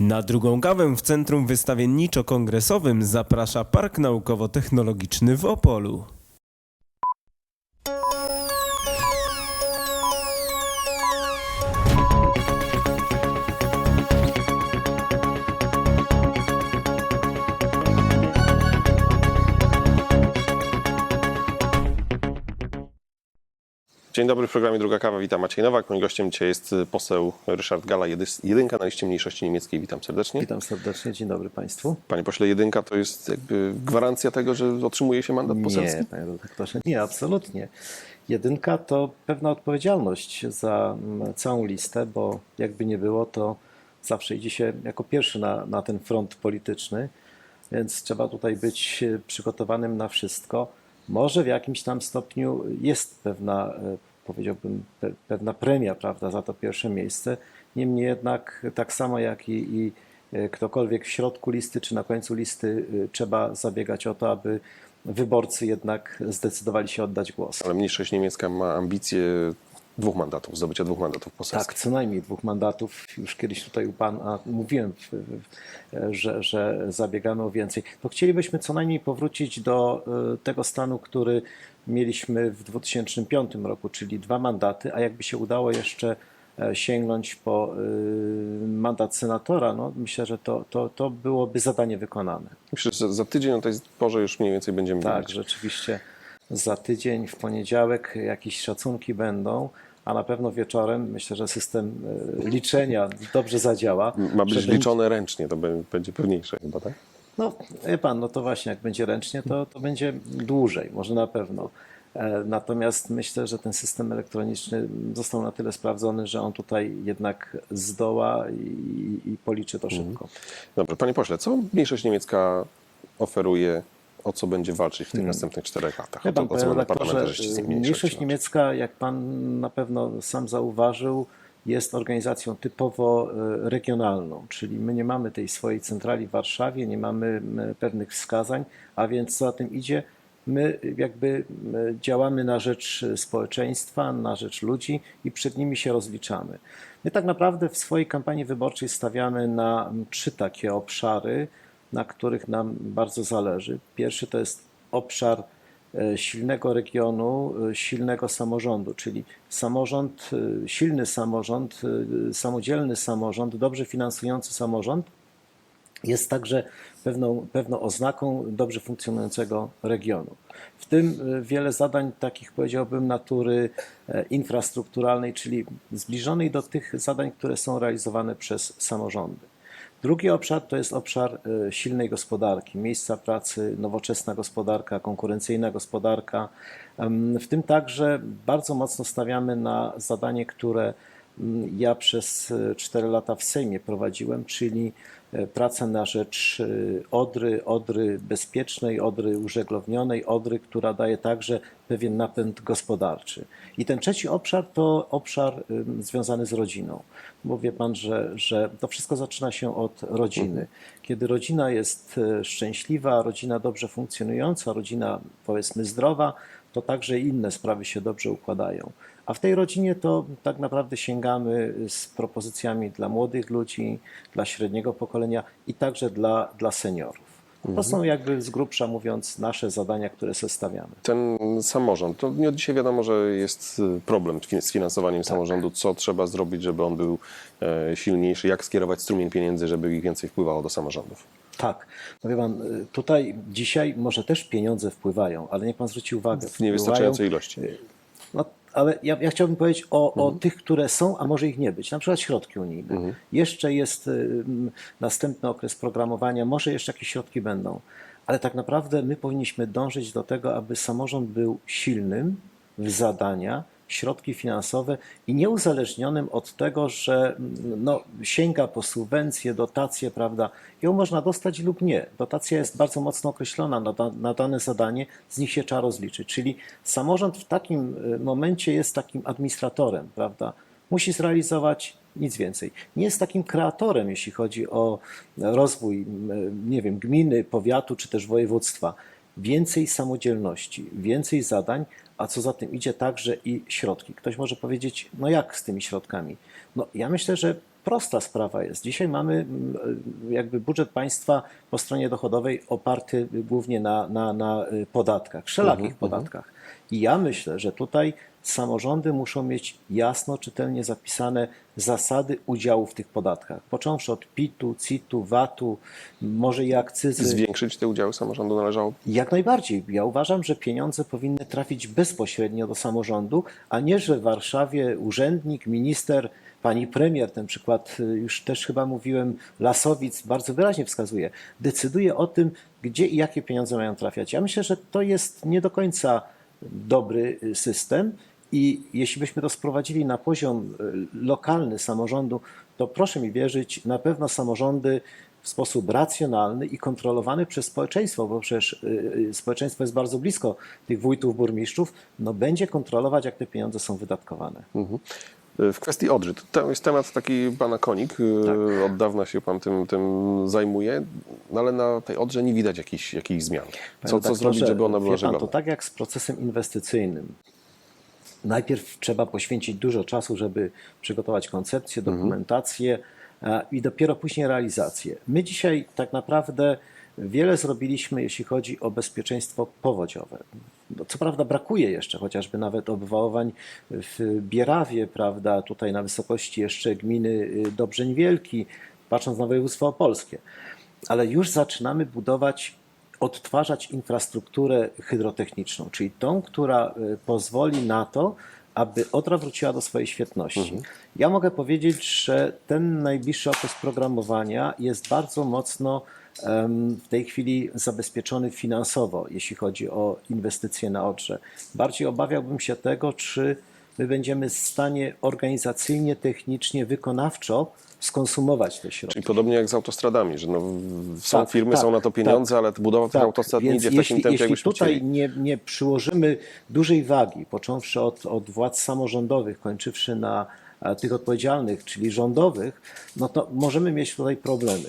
Na drugą kawę w Centrum Wystawienniczo-Kongresowym zaprasza Park Naukowo-Technologiczny w Opolu. Dzień dobry w programie Druga Kawa. Witam Maciej Nowak. Moim gościem dzisiaj jest y, poseł Ryszard Gala, jedynka na liście mniejszości niemieckiej. Witam serdecznie. Witam serdecznie, dzień dobry Państwu. Panie pośle, jedynka to jest jakby gwarancja tego, że otrzymuje się mandat poselski? Nie, panie redaktorze, nie, absolutnie. Jedynka to pewna odpowiedzialność za mm, całą listę, bo jakby nie było, to zawsze idzie się jako pierwszy na, na ten front polityczny, więc trzeba tutaj być e, przygotowanym na wszystko. Może w jakimś tam stopniu jest pewna, e, powiedziałbym, pe- pewna premia, prawda, za to pierwsze miejsce. Niemniej jednak tak samo jak i, i e, ktokolwiek w środku listy czy na końcu listy e, trzeba zabiegać o to, aby wyborcy jednak zdecydowali się oddać głos. Ale mniejszość niemiecka ma ambicje dwóch mandatów, zdobycia dwóch mandatów poselskich. Tak, co najmniej dwóch mandatów. Już kiedyś tutaj u Pana mówiłem, że, że zabiegamy o więcej. To chcielibyśmy co najmniej powrócić do e, tego stanu, który mieliśmy w 2005 roku, czyli dwa mandaty, a jakby się udało jeszcze e, sięgnąć po e, mandat senatora, no myślę, że to, to, to byłoby zadanie wykonane. Myślę, że za tydzień o tej porze już mniej więcej będziemy Tak, wiedzieć. rzeczywiście za tydzień, w poniedziałek jakieś szacunki będą, a na pewno wieczorem myślę, że system e, liczenia dobrze zadziała. Ma być że będzie- liczone ręcznie, to będzie pewniejsze chyba, tak? No, wie pan, no to właśnie, jak będzie ręcznie, to, to będzie dłużej, może na pewno. E, Natomiast myślę, że ten system elektroniczny został na tyle sprawdzony, że on tutaj jednak zdoła i, i policzy to Mhm. szybko. Dobrze, panie pośle, co mniejszość niemiecka oferuje, o co będzie walczyć w tych następnych czterech latach? Hmm. Wie O pan, co, o co panie redaktorze, mniejszość niemiecka, jak pan na pewno sam zauważył, jest organizacją typowo e, regionalną, czyli my nie mamy tej swojej centrali w Warszawie, nie mamy m, pewnych wskazań, a więc co za tym idzie, my jakby działamy na rzecz społeczeństwa, na rzecz ludzi i przed nimi się rozliczamy. My tak naprawdę w swojej kampanii wyborczej stawiamy na trzy takie obszary, na których nam bardzo zależy. Pierwszy to jest obszar e, silnego regionu, e, silnego samorządu, czyli samorząd, e, silny samorząd, samodzielny samorząd, dobrze finansujący samorząd jest także pewną, pewną oznaką dobrze funkcjonującego regionu. W tym wiele zadań takich powiedziałbym natury infrastrukturalnej, czyli zbliżonej do tych zadań, które są realizowane przez samorządy. Drugi obszar to jest obszar e, silnej gospodarki, miejsca pracy, nowoczesna gospodarka, konkurencyjna gospodarka. W tym także bardzo mocno stawiamy na zadanie, które ja przez 4 lata w Sejmie prowadziłem, czyli e, praca na rzecz e, Odry, Odry bezpiecznej, Odry użeglowionej, Odry, która daje także pewien napęd gospodarczy. I ten trzeci obszar to obszar związany z rodziną. Bo wie pan, że, że to wszystko zaczyna się od rodziny. Kiedy rodzina jest e, szczęśliwa, rodzina dobrze funkcjonująca, rodzina powiedzmy zdrowa, to także inne sprawy się dobrze układają. A w tej rodzinie to tak naprawdę sięgamy z propozycjami dla młodych ludzi, dla średniego pokolenia i także dla, dla seniorów. To są jakby z grubsza mówiąc nasze zadania, które sobie stawiamy. Ten samorząd, to nie od dzisiaj wiadomo, że jest y, problem z finansowaniem Tak. samorządu. Co trzeba zrobić, żeby on był e, silniejszy? Jak skierować strumień pieniędzy, żeby ich więcej wpływało do samorządów? Tak. No wie pan, y, tutaj dzisiaj może też pieniądze wpływają, ale niech pan zwróci uwagę. W niewystarczającej ilości. Ale ja, ja chciałbym powiedzieć o, o tych, które są, a może ich nie być. Na przykład środki unijne. Jeszcze jest następny okres programowania, może jeszcze jakieś środki będą. Ale tak naprawdę my powinniśmy dążyć do tego, aby samorząd był silnym w zadania, środki finansowe i nieuzależnionym od tego, że mm, no, sięga po subwencje, dotacje, prawda? Ją można dostać lub nie. Dotacja jest bardzo mocno określona na, na dane zadanie, z nich się trzeba rozliczyć. Czyli samorząd w takim y, momencie jest takim administratorem, prawda? Musi zrealizować nic więcej. Nie jest takim kreatorem, jeśli chodzi o rozwój, m, nie wiem, gminy, powiatu czy też województwa. Więcej samodzielności, więcej zadań, a co za tym idzie także i środki. Ktoś może powiedzieć, no jak z tymi środkami? No ja myślę, że prosta sprawa jest. Dzisiaj mamy mm, jakby budżet państwa po stronie dochodowej oparty głównie na, na, na y, podatkach, wszelakich podatkach. I ja myślę, że tutaj samorządy muszą mieć jasno, czytelnie zapisane zasady udziału w tych podatkach. Począwszy od PIT-u, CIT-u, VAT-u, może i akcyzy. Zwiększyć te udziały samorządu należało? Jak najbardziej. Ja uważam, że pieniądze powinny trafić bezpośrednio do samorządu, a nie, że w Warszawie urzędnik, minister, pani premier, ten przykład y, już też chyba mówiłem, Lasowic bardzo wyraźnie wskazuje, decyduje o tym, gdzie i jakie pieniądze mają trafiać. Ja myślę, że to jest nie do końca dobry y, system. I jeśli byśmy to sprowadzili na poziom y, lokalny samorządu, to proszę mi wierzyć, na pewno samorządy w sposób racjonalny i kontrolowany przez społeczeństwo, bo przecież społeczeństwo jest bardzo blisko tych wójtów, burmistrzów, no będzie kontrolować, jak te pieniądze są wydatkowane. W kwestii Odrzy, to- jest temat taki pana Konik, y, od dawna się pan tym, tym zajmuje, no ale na tej Odrze nie widać jakichś, jakichś zmian. Co, co tak, zrobić, żeby ona była żeglowa? To tak jak z procesem inwestycyjnym. Najpierw trzeba poświęcić dużo czasu, żeby przygotować koncepcję, Mhm. dokumentację e, i dopiero później realizację. My dzisiaj tak naprawdę wiele zrobiliśmy, jeśli chodzi o bezpieczeństwo powodziowe. No, Co prawda brakuje jeszcze chociażby nawet obwałowań w Bierawie, prawda, tutaj na wysokości jeszcze gminy y, Dobrzeń Wielki, patrząc na województwo opolskie. Ale już zaczynamy budować odtwarzać infrastrukturę hydrotechniczną, czyli tą, która y, pozwoli na to, aby Odra wróciła do swojej świetności. Ja mogę powiedzieć, że ten najbliższy okres programowania jest bardzo mocno w tej chwili zabezpieczony finansowo, jeśli chodzi o inwestycje na Odrze. Bardziej obawiałbym się tego, czy my będziemy w stanie organizacyjnie, technicznie, wykonawczo skonsumować te środki. Czyli podobnie jak z autostradami, że no, są Tak, firmy, tak, są na to pieniądze, ale budowa tych autostrad nie idzie w takim jeśli, tempie, jeśli tutaj chcieli. nie, nie przyłożymy dużej wagi, począwszy od, od władz samorządowych, kończywszy na e, tych odpowiedzialnych, czyli rządowych, no to możemy mieć tutaj problemy.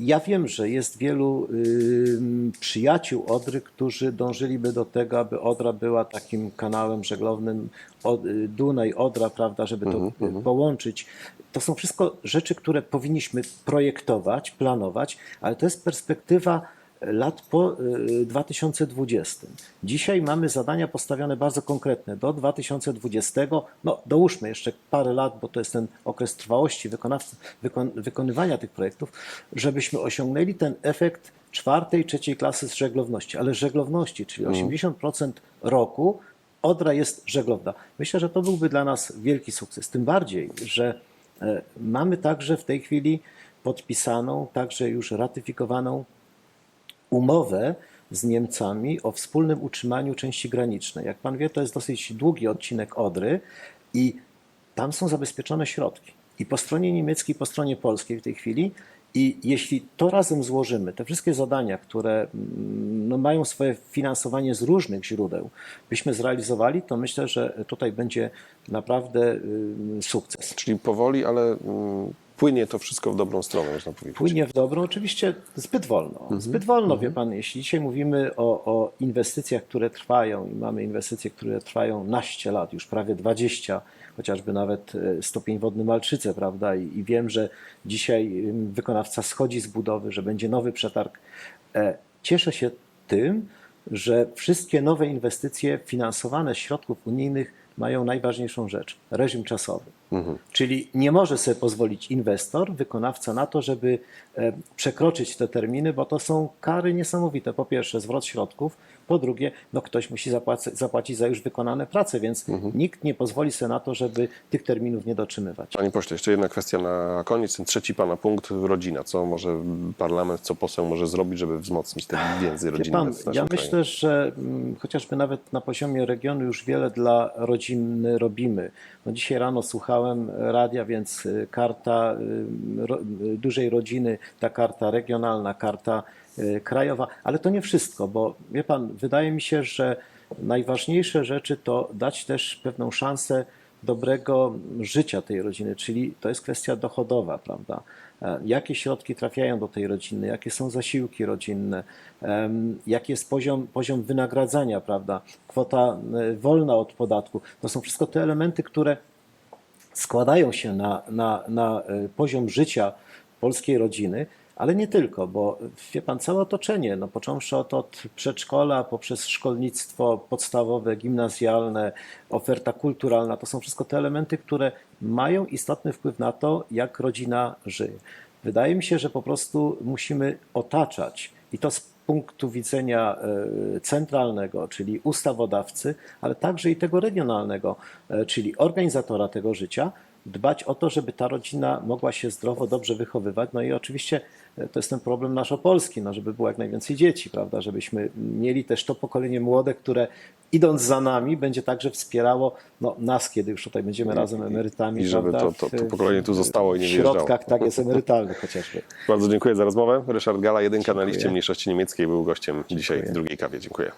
Ja wiem, że jest wielu ym, przyjaciół Odry, którzy dążyliby do tego, aby Odra była takim kanałem żeglownym od, y, Dunaj-Odra, prawda, żeby to y, połączyć. To są wszystko rzeczy, które powinniśmy projektować, planować, ale to jest perspektywa lat po y, 2020. Dzisiaj mamy zadania postawione bardzo konkretne. Do 2020, no dołóżmy jeszcze parę lat, bo to jest ten okres trwałości wykonawcy, wykon, wykonywania tych projektów, żebyśmy osiągnęli ten efekt czwartej, trzeciej klasy z żeglowności, ale żeglowności, czyli 80% roku Odra jest żeglowna. Myślę, że to byłby dla nas wielki sukces. Tym bardziej, że e, mamy także w tej chwili podpisaną, także już ratyfikowaną umowę z Niemcami o wspólnym utrzymaniu części granicznej. Jak pan wie, to jest dosyć długi odcinek Odry i tam są zabezpieczone środki. I po stronie niemieckiej, i po stronie polskiej w tej chwili. I jeśli to razem złożymy, te wszystkie zadania, które mm, no, mają swoje finansowanie z różnych źródeł, byśmy zrealizowali, to myślę, że tutaj będzie naprawdę y, sukces. Czyli powoli, ale mm, płynie to wszystko w dobrą stronę, można powiedzieć. Płynie w dobrą, oczywiście zbyt wolno. Zbyt wolno, wie pan, jeśli dzisiaj mówimy o, o inwestycjach, które trwają i mamy inwestycje, które trwają naście lat, już prawie 20, chociażby nawet e, stopień wodny Malczyce, prawda? I, I wiem, że dzisiaj wykonawca schodzi z budowy, że będzie nowy przetarg. E, Cieszę się tym, że wszystkie nowe inwestycje finansowane z środków unijnych mają najważniejszą rzecz reżim czasowy. Czyli nie może sobie pozwolić inwestor, wykonawca na to, żeby e, przekroczyć te terminy, bo to są kary niesamowite. Po pierwsze, zwrot środków, po drugie, no ktoś musi zapłaci, zapłacić za już wykonane prace, więc nikt nie pozwoli sobie na to, żeby tych terminów nie dotrzymywać. Panie pośle, jeszcze jedna kwestia na koniec. Ten trzeci pana punkt, rodzina. Co może parlament, co poseł może zrobić, żeby wzmocnić te więzy rodzinne pan, ja kraju? myślę, że mm, chociażby nawet na poziomie regionu już wiele dla rodziny robimy. No dzisiaj rano słuchałem radia, więc y, karta y, y, dużej rodziny, ta karta regionalna, karta krajowa, ale to nie wszystko, bo wie pan, wydaje mi się, że najważniejsze rzeczy to dać też pewną szansę dobrego życia tej rodziny, czyli to jest kwestia dochodowa, prawda? E, Jakie środki trafiają do tej rodziny, jakie są zasiłki rodzinne, jaki jest poziom, poziom wynagradzania, prawda? Kwota e, wolna od podatku. To są wszystko te elementy, które składają się na, na, na e, poziom życia polskiej rodziny, ale nie tylko, bo wie pan, całe otoczenie, no, począwszy od, od przedszkola, poprzez szkolnictwo podstawowe, gimnazjalne, oferta kulturalna, to są wszystko te elementy, które mają istotny wpływ na to, jak rodzina żyje. Wydaje mi się, że po prostu musimy otaczać i to z punktu widzenia e, centralnego, czyli ustawodawcy, ale także i tego regionalnego, e, czyli organizatora tego życia, dbać o to, żeby ta rodzina mogła się zdrowo, dobrze wychowywać. No i oczywiście to jest ten problem nasz opolski, no żeby było jak najwięcej dzieci, prawda, żebyśmy mieli też to pokolenie młode, które idąc za nami będzie także wspierało no, nas, kiedy już tutaj będziemy razem emerytami, i żeby prawda, to- to- to w- pokolenie tu zostało i nie w wyjeżdżało. środkach, tak jest, emerytalnych chociażby. Bardzo dziękuję za rozmowę. Ryszard Gala, jedynka na Dziękuję. liście mniejszości niemieckiej, był gościem dzisiaj w drugiej kawie. Dziękuję.